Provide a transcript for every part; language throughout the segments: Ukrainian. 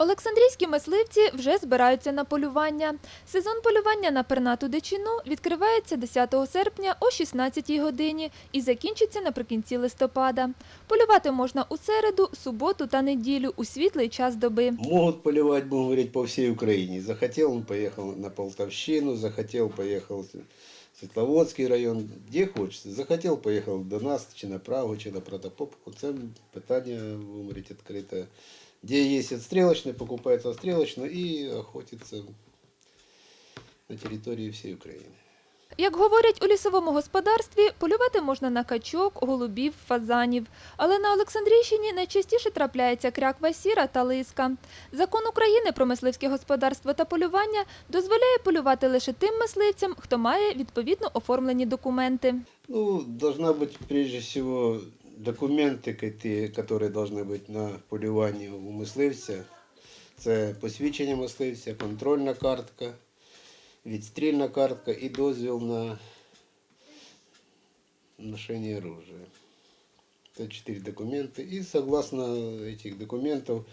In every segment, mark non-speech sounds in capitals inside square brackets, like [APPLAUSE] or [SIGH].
Олександрійські мисливці вже збираються на полювання. Сезон полювання на пернату дичину відкривається 10 серпня о 16 годині і закінчиться наприкінці листопада. Полювати можна у середу, суботу та неділю у світлий час доби. Могут поливать, будем говорить, по всей Украине. Захотел, он поехал на Полтавщину, захотел, поехал в Светловодский район, где хочется. Захотел, поехал до нас, чи на Прагу, чи на Протопопку. Це питання, будем говорить, відкрите. Где есть отстрелочные, покупается отстрелочно и охотится на территории всей Украины. Як говорять у лісовому господарстві, полювати можна на качок, голубів, фазанів. Але на Олександрійщині найчастіше трапляється кряква сіра та лиска. Закон України про мисливське господарство та полювання дозволяє полювати лише тим мисливцям, хто має відповідно оформлені документи. Ну, должна быть прежде всего документы, ки- которые должны быть на полюванні у мисливця. Це посвідчення мисливця, контрольна картка, відстрільна картка і дозвіл на ношение оружия. Это четыре документа. И согласно этих документов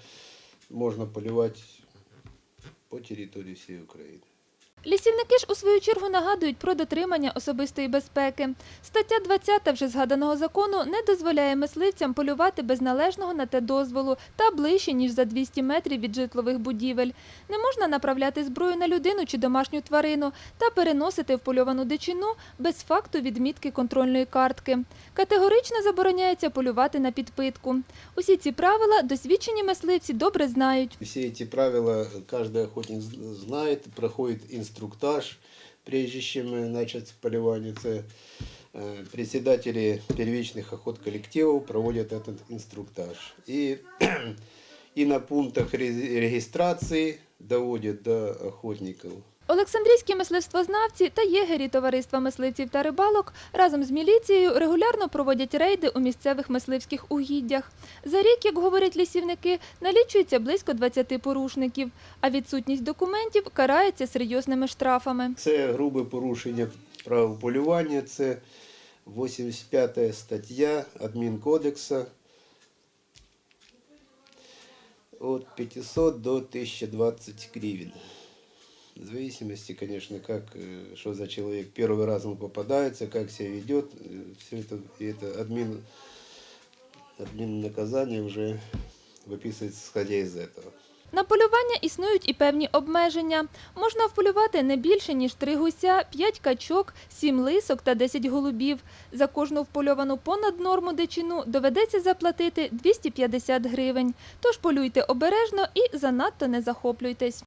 можно поливать по территории всей Украины. Лісівники ж у свою чергу нагадують про дотримання особистої безпеки. Стаття 20 вже згаданого закону не дозволяє мисливцям полювати без належного на те дозволу та ближче, ніж за 200 метрів від житлових будівель. Не можна направляти зброю на людину чи домашню тварину та переносити впольовану дичину без факту відмітки контрольної картки. Категорично забороняється полювати на підпитку. Усі ці правила досвідчені мисливці добре знають. Все эти правила каждый охотник з- знает, проходит инструктаж, прежде чем э, начать полювание. Це э, председатели первичных охот коллективов проводят этот инструктаж. И, [CLEARS THROAT] и на пунктах ре- регистрации доводят до охотников Олександрійські мисливствознавці та єгері товариства мисливців та рибалок разом з міліцією регулярно проводять рейди у місцевих мисливських угіддях. За рік, як говорять лісівники, налічується близько 20 порушників, а відсутність документів карається серйозними штрафами. Це грубе порушення правил полювання, це 85 стаття Адмінкодексу от 500 до 1020 гривен В зависимости, конечно, как, э, что за человек. Первый раз он попадается, как себя ведет, все это, и это админ, админ наказание уже выписывается, исходя из этого. На полювання існують і певні обмеження. Можна вполювати не більше, ніж 3 гуся, 5 качок, 7 лисок та 10 голубів. За кожну впольовану понад норму дичину доведеться заплатити 250 гривень. Тож полюйте обережно і занадто не захоплюйтесь.